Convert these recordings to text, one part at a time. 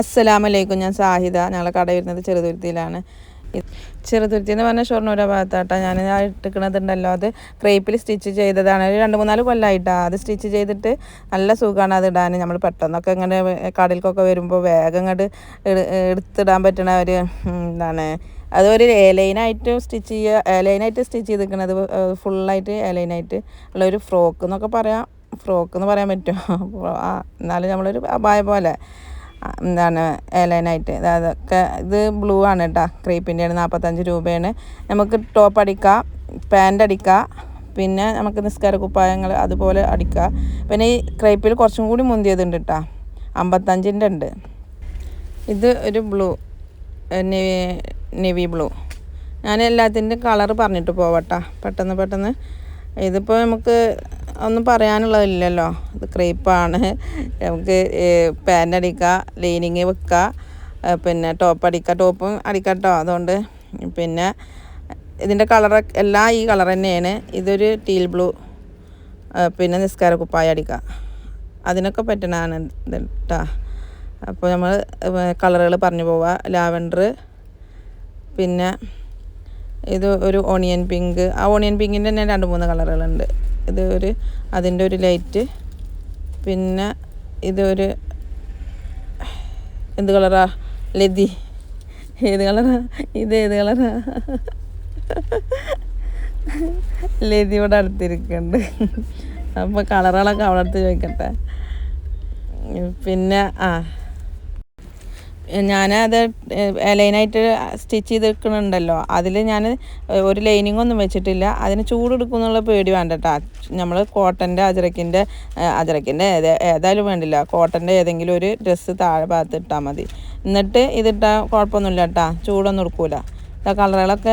അസ്സലാമലൈക്കും ഞാൻ സാഹിദ. ഞങ്ങളെ കട വരുന്നത് ചെറുതുരുത്തിയിലാണ്. ചെറുതുരുത്തി എന്ന് പറഞ്ഞാൽ ഷൊർണൂര ഭാഗത്താട്ടാ. ഞാൻ ഇട്ടിക്കണതുണ്ടല്ലോ അത് ക്രേപ്പിൽ സ്റ്റിച്ച് ചെയ്തതാണ്. ഒരു രണ്ട് മൂന്നാൽ കൊല്ലമായിട്ടാണ് അത് സ്റ്റിച്ച് ചെയ്തിട്ട് നല്ല സുഖമാണ് അത് ഇടാൻ. നമ്മൾ പെട്ടെന്നൊക്കെ ഇങ്ങനെ കടലിൽക്കൊക്കെ വരുമ്പോൾ വേഗം ഇങ്ങോട്ട് എടുത്തിടാൻ പറ്റണ ഒരു എന്താണ് അതൊരു എലൈനായിട്ട് സ്റ്റിച്ച് ചെയ്യുക എലൈനായിട്ട് സ്റ്റിച്ച് ചെയ്തിരിക്കുന്നത് ഫുള്ളായിട്ട് എലൈനായിട്ട് ഉള്ള ഒരു ഫ്രോക്ക് എന്നൊക്കെ പറയാം. ഫ്രോക്ക് എന്ന് പറയാൻ പറ്റുമോ എന്നാലും നമ്മളൊരു അപായ പോലെ. എന്താണ് ഏലൈനായിട്ട് അതൊക്കെ ഇത് ബ്ലൂ ആണ് കേട്ടോ ക്രീപ്പിന്റെയാണ് നാൽപ്പത്തഞ്ച് രൂപയാണ്. നമുക്ക് ടോപ്പ് അടിക്കാം. പാന്റ് അടിക്കാം. പിന്നെ നമുക്ക് നിസ്കാര കുപ്പായങ്ങൾ അതുപോലെ അടിക്കുക പിന്നെ ഈ ക്രേപ്പിൽ കുറച്ചും കൂടി മുന്തിയതുണ്ട് കേട്ടോ അമ്പത്തഞ്ചിന്റെ ഉണ്ട്. ഇത് ഒരു ബ്ലൂ നെവി ബ്ലൂ ഞാൻ എല്ലാത്തിന്റെ കളർ പറഞ്ഞിട്ട് പോവട്ടാ പെട്ടെന്ന് പെട്ടെന്ന്. ഇതിപ്പോൾ നമുക്ക് ഒന്നും പറയാനുള്ളതില്ലല്ലോ. ഇത് ക്രീപ്പാണ്. നമുക്ക് പാന്റ് അടിക്കുക ലൈനിങ് വെക്കുക പിന്നെ ടോപ്പ് അടിക്കുക ടോപ്പും അടിക്കട്ടോ അതുകൊണ്ട്. പിന്നെ ഇതിന്റെ കളർ എല്ലാം ഈ കളർ തന്നെയാണ്. ഇതൊരു ടീൽ ബ്ലൂ പിന്നെ നിസ്കാര കുപ്പായ അടിക്കുക അതിനൊക്കെ പറ്റണതാണ് ഇത് കേട്ടോ അപ്പോൾ നമ്മൾ കളറുകൾ പറഞ്ഞു പോവുക ലാവൻഡർ പിന്നെ ഇത് ഒരു ഓണിയൻ പിങ്ക്. ആ ഓണിയൻ പിങ്കിന്റെ തന്നെ രണ്ട് മൂന്ന് കളറുകളുണ്ട്. ഇത് ഒരു അതിന്റെ ഒരു ലൈറ്റ്. പിന്നെ ഇതൊരു എന്ത് കളറാ? ലതി. ഏത് കളറാ? ഇത് ഏത് കളറാ? ലതി ഇവിടെ അടുത്തിരിക്കുന്നുണ്ട് അപ്പോൾ കളറുകളൊക്കെ അവിടെ അടുത്ത് ചോദിക്കട്ടെ. പിന്നെ ആ. ഞാനത് ലൈനായിട്ട് സ്റ്റിച്ച് ചെയ്തെടുക്കണുണ്ടല്ലോ അതിൽ ഞാൻ ഒരു ലൈനിങ് ഒന്നും വെച്ചിട്ടില്ല. അതിന് ചൂടെടുക്കും എന്നുള്ള പേടി വേണ്ട കേട്ടോ നമ്മൾ കോട്ടന്റെ അജറക്കിന്റെ അജറക്കിന്റെ ഏതായാലും വേണ്ടില്ല. കോട്ടന്റെ ഏതെങ്കിലും ഒരു ഡ്രസ്സ് താഴെ ഭാഗത്ത് ഇട്ടാൽ മതി. എന്നിട്ട് ഇതിട്ടാൽ കുഴപ്പമൊന്നുമില്ല കേട്ടോ ചൂടൊന്നും എടുക്കൂല. കളറുകളൊക്കെ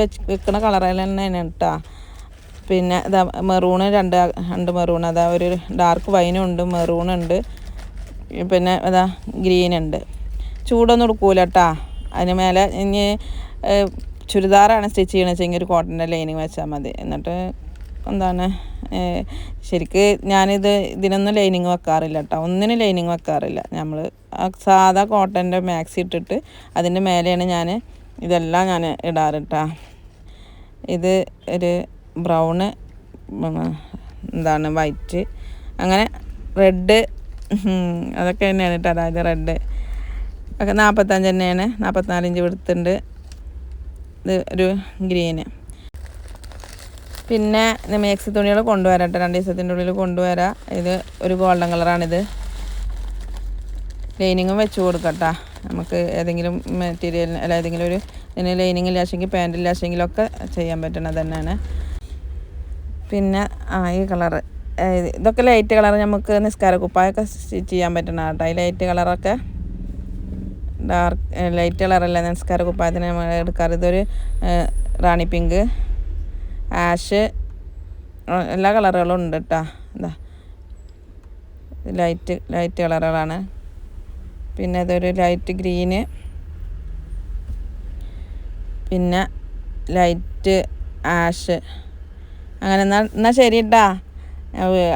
വെച്ച് വെക്കുന്ന കളറുകൾ തന്നെയാണ് കേട്ടോ പിന്നെ ഇതാ മെറൂണ് രണ്ട് രണ്ട് മെറൂൺ അതാ ഒരു ഡാർക്ക് വൈനും ഉണ്ട് മെറൂണുണ്ട്. പിന്നെ ഇതാ ഗ്രീൻ ഉണ്ട് ചൂടൊന്നും എടുക്കൂല കേട്ടാ അതിന് മേലെ ഇനി ചുരിദാറാണ് സ്റ്റിച്ച് ചെയ്യണമെന്ന് വെച്ചെങ്കിൽ ഒരു കോട്ടന്റെ ലൈനിങ് വെച്ചാൽ മതി. എന്നിട്ട് എന്താണ് ശരിക്ക് ഞാനിത് ഇതിനൊന്നും ലൈനിങ് വെക്കാറില്ല കേട്ടോ ഒന്നിനും ലൈനിങ് വെക്കാറില്ല. നമ്മൾ സാധാ കോട്ടന്റെ മാക്സി ഇട്ടിട്ട് അതിന്റെ മേലെയാണ് ഞാൻ ഇതെല്ലാം ഞാൻ ഇടാറ് ഇത് ഒരു ബ്രൗണ് എന്താണ് വൈറ്റ് അങ്ങനെ റെഡ് അതൊക്കെ തന്നെയാണ് കേട്ടോ. അതായത് റെഡ്. ഒക്കെ നാൽപ്പത്തഞ്ച് തന്നെയാണ്. നാൽപ്പത്തിനാലിഞ്ച് ഇഞ്ച് എടുത്തുണ്ട് ഇത് ഒരു ഗ്രീന് പിന്നെ മേക്സി തുണികൾ കൊണ്ടുവരാം കേട്ടോ. രണ്ട് ദിവസത്തിന്റെ ഉള്ളിൽ കൊണ്ടുവരാം. ഇത് ഒരു ഗോൾഡൻ കളറാണിത്. ലൈനിങ്ങും വെച്ച് കൊടുക്കട്ടാ നമുക്ക് ഏതെങ്കിലും മെറ്റീരിയൽ അല്ല ഏതെങ്കിലും ഒരു ഇതിന് ലൈനിങ് ഇല്ലാശെങ്കിൽ പാന്റ് ഇല്ലാശെങ്കിലൊക്കെ ചെയ്യാൻ പറ്റണത് തന്നെയാണ്. പിന്നെ ആ ഈ കളറ്. ഇതൊക്കെ ലൈറ്റ് കളർ നമുക്ക് നിസ്കാര കുപ്പായൊക്കെ സ്റ്റിച്ച് ചെയ്യാൻ പറ്റണ കേട്ടോ. ഈ ലൈറ്റ് കളറൊക്കെ ഡാർക്ക് ലൈറ്റ് കളറല്ല നമസ്കാര കുപ്പായത്തിന് നമ്മൾ എടുക്കാറ്. ഇതൊരു റാണി പിങ്ക് ആഷ് എല്ലാ കളറുകളും ഉണ്ട് കേട്ടോ എന്താ ലൈറ്റ് ലൈറ്റ് കളറുകളാണ്. പിന്നെ ഇതൊരു ലൈറ്റ് ഗ്രീന്. പിന്നെ ലൈറ്റ് ആഷ്. അങ്ങനെ എന്നാൽ എന്നാൽ ശരി കേട്ടാ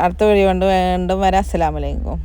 അടുത്ത വഴി കൊണ്ട് വീണ്ടും വരാം. അസ്സലാമലൈക്കും